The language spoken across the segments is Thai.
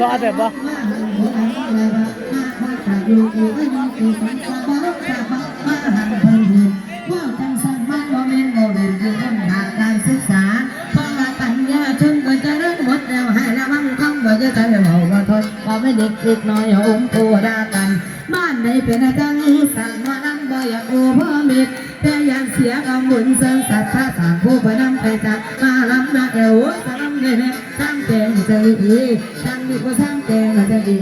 ซอแต่บ่เราะว่าปัญญาชนก็จะเริ่มหมดแล้วให้ระวังคำว่าจะใช้เมาว่าทนว่าไม่เด็กเล็กน้อยองค์ปูดากัน บ้านไหนเป็นอาจารย์สั่งมานั่งบ่อยากอ้พ่อม็ดแต่ยันเสียกำบุญเสริมศรัทธาสามผู้พนำไปจักมาลำนาเอวสลำเนยสร้างแกงใจอีสร้า ดว่าสังเกตดี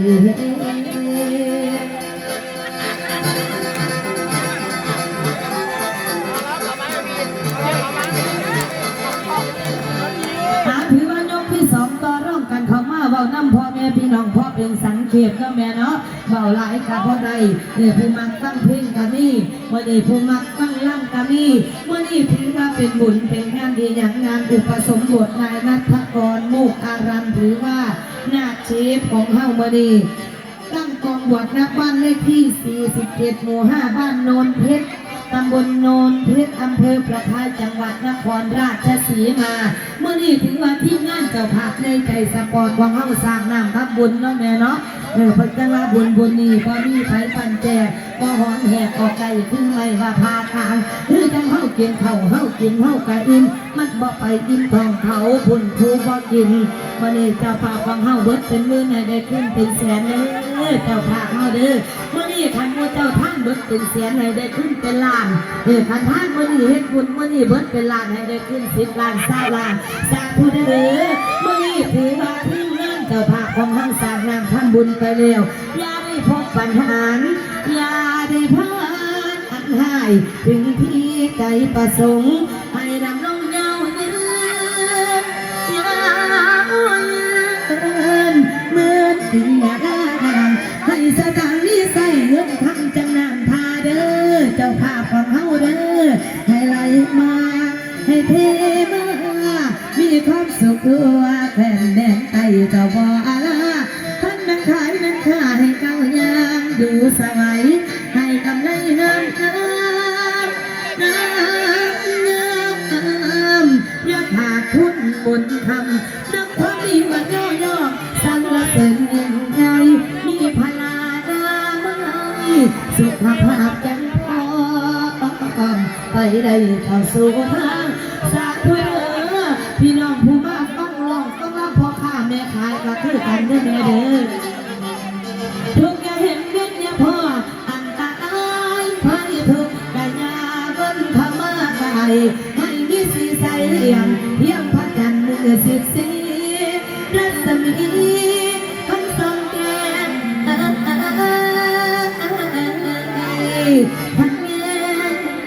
หาถือว่ายกที่สองต่อร่องกันเขามาเบาน้ำพ่อแม่พี่น้องพ่อเป็นสังเกตก็แม่เนาะเบาหลายกับพ่อใดเนี่ยผู้มักฟังเพลงกะมีเมื่อนี้ผู้มักฟังล่ำกะมีเมื่อนี้ถือว่าเป็นบุญเป็นงานดีอย่างงานอุปสมบทนายนัทกรมุกอารามถือว่า นาเชฟของเฮามณีตั้งกองบวชนักบ้านเลขที่ 47 หมู่ 5 บ้านโนนเพชร ตำบลโนนเพชร อำเภอประทายจังหวัดนครราชสีมา เมื่อนี้ถึงวันที่งานเจ้าภาพในใจสปอร์ตของเฮาสร้างน้ำทับบุญเนาะแม่เนาะ เออเพิ่นจังว่าบุญบุญนี่บ่มีไผปันแจบ่หอนแหกออกไก่ขึ้นไม่ว่าพาทางคือจังเฮากินเข้าเฮากินเฮากะอิ่มมันบ่ไปกินทองเขาพุ่นผู้บ่กินวันนี้เจ้าภาพของเฮาเบิดเป็นหมื่นให้ได้ขึ้นเป็นแสนเด้อเจ้าภาพเฮาเด้อมื้อนี้คันว่าเจ้าท่านเบิดเป็นแสนให้ได้ขึ้นเป็นล้านเออคันท่านมื้อนี้เฮ็ดบุญมื้อนี้เบิดเป็นล้านให้ได้ขึ้น10ล้าน20ล้านสาธุเด้อ ของเฮาสร้างน้ำทำบุญไปแล้วอย่าได้พบปัญหาอย่าได้พลาดอันหาย ถึงที่ใจประสงค์ให้ดำรงยาวยืนยาวยืนเหมือนเสียดายให้สถานนี้ใส่เงินคำจังนานทาเด้อเจ้าภาพของเฮาเด้อให้ไหลมาให้เทมามีความสุขทั่วแผ่นแดนไตเจ้าบ่ นบนคำนักความดีว่าย่อย่อสรรเสริญยิ่งไงมีพลาดาไม้สุขภาพยังพอไปได้เข้าสู่ทางสาธุเด้อพี่น้องผู้มากต้องลองต้องรับพ่อข้าแม่ขายก็คือกันเด้อแม่เด้อ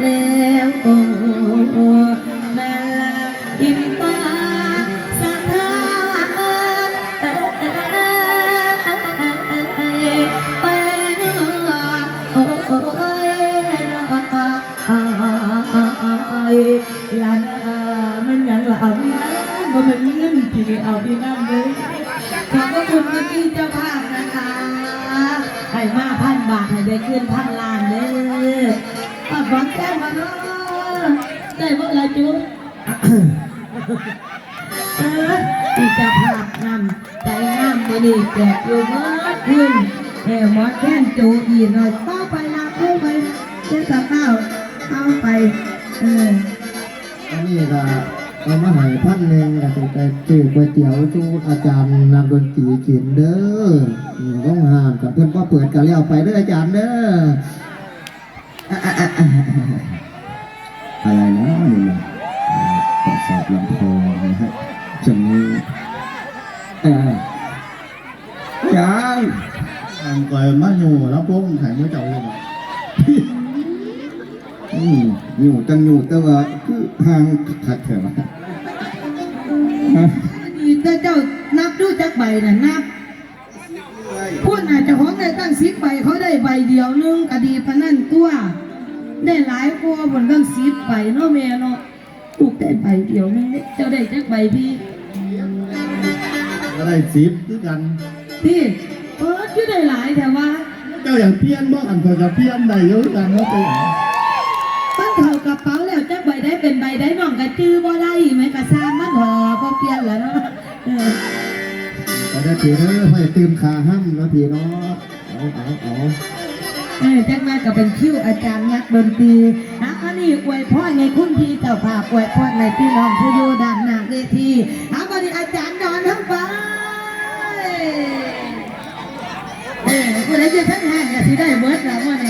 แล้วโอ้ม่ละอินตาสัทธาไปเนาะโอ้ยลานมันยังละเอาพี่น้ำบ่มันเงินกี่เอาพี่น้ำเลยขอบคุณที่เจ้าภาพนะคะให้มาพันบาทให้ได้ขึ้นพันล้านเด้อ อะฟังแก้มาเนาะได้บ่ละจุ๊บเออที่จะภาพนำใจงามมื้อนี้แจกอยู่เมื่อคืนเออมอแค้นจูอีหน่อยต่อไปลาเข้าไปเจ้าสาวเอาเอาไปเอออันนี้ก็เอามาให้พันหนึ่งก็สิไปซื้อก๋วยเตี๋ยวจูอาจารย์นักดนตรีกินเด้ออืมต้องห้ามกับเพื่อนก็เปิดกันแล้วไปเด้ออาจารย์เด้อ อะไรนะนี่นะอ่าประสาทลำโพงนะฮะจะมีเอ่อยังอันก่อยมาอยู่แล้วพวกไข่เมื่อเจ้าเลยนะอืมอยู่จังอยู่แต่ว่าคือห่างขัดแถวะแต่เจ้านับดูจักใบน่ะนับ พูดน่ะเจ้าของได้ตั้งสิบใบเขาได้ใบเดียวหนึงก็ดีปานนั่นตัว ได้หลายกว่าบนตั้งสิบใบเนาะแม่เนาะลูกได้ใบเดียวหนึงเด้เจ้าได้จักใบพี่อะไรสิบคือกันพี่เปิดก็ได้หลายแต่ว่าเจ้าอย่างเพี้ยนบ่อันก็จะเพี้ยนได้เยอะกันเนาะตัวมันเข้ากระเป๋าแล้วจักใบได้เป็นใบได้น้องกระจื้อบ่ได้ไหมกระซามมันหอพอเปลี่ยนแล้วเนาะ ด้พี่เด้อให้ติมขาห้ำแล้พี่เนาะเอาเอาเอาเออจังมาก็เป็นคิวอาจารย์นักดนตรีอะอันนี้อวยพ่อในคุณพี่เจ้าภากอวยพ่อในพี่น้องผู้อยู่ด้านหน้าเวทีอะวันนี้อาจารย์นอนทั้งไปเออคนไหนจะทั้งห้างก็สิได้เบิร์ดแล้วว่าไง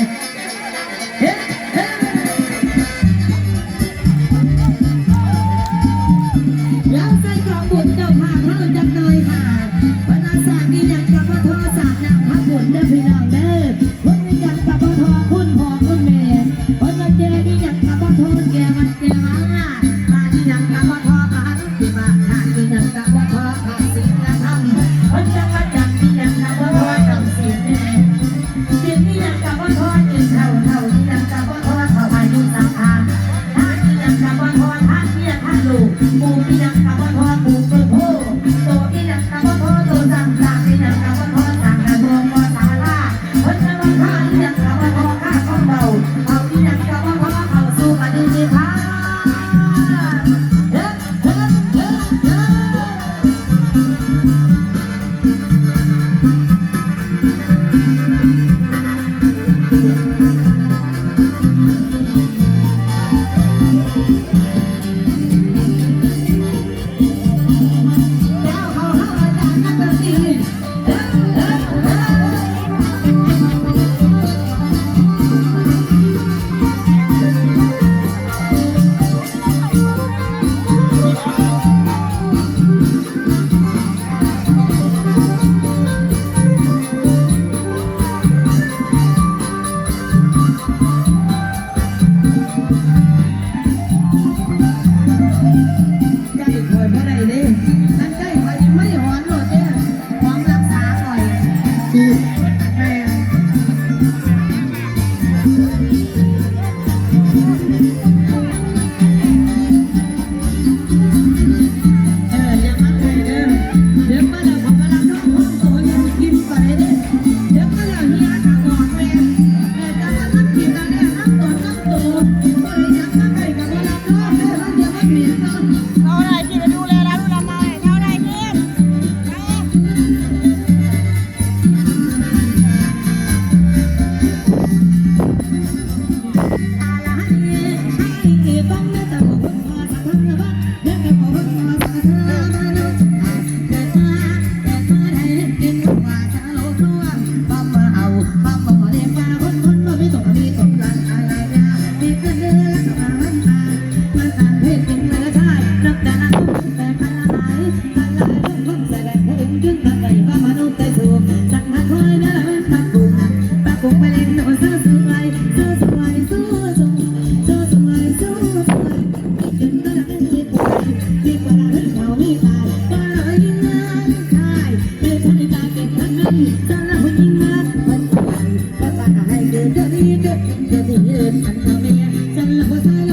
Because I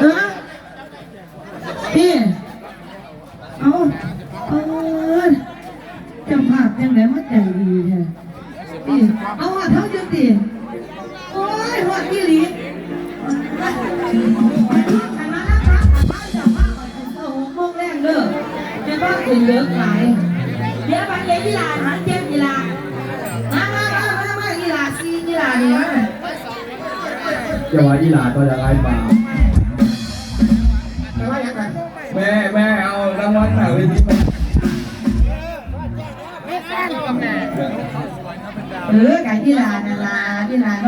เออพี่เอาเอาเจ้าภาพยังไงมาใจดีแท้พี่เอาอะเท่าจุดดิโอ้ยหัวกี่หลีเป็นเลิกไหลเดี๋ยวไปเลี้ยงกีฬาหันเจ็บกีฬามามามามามากีฬาซีกีฬาเนี่มาจะว่าอีหลาก็จะไล่บา เออไก่ที่ลานั่นล่ะกีฬา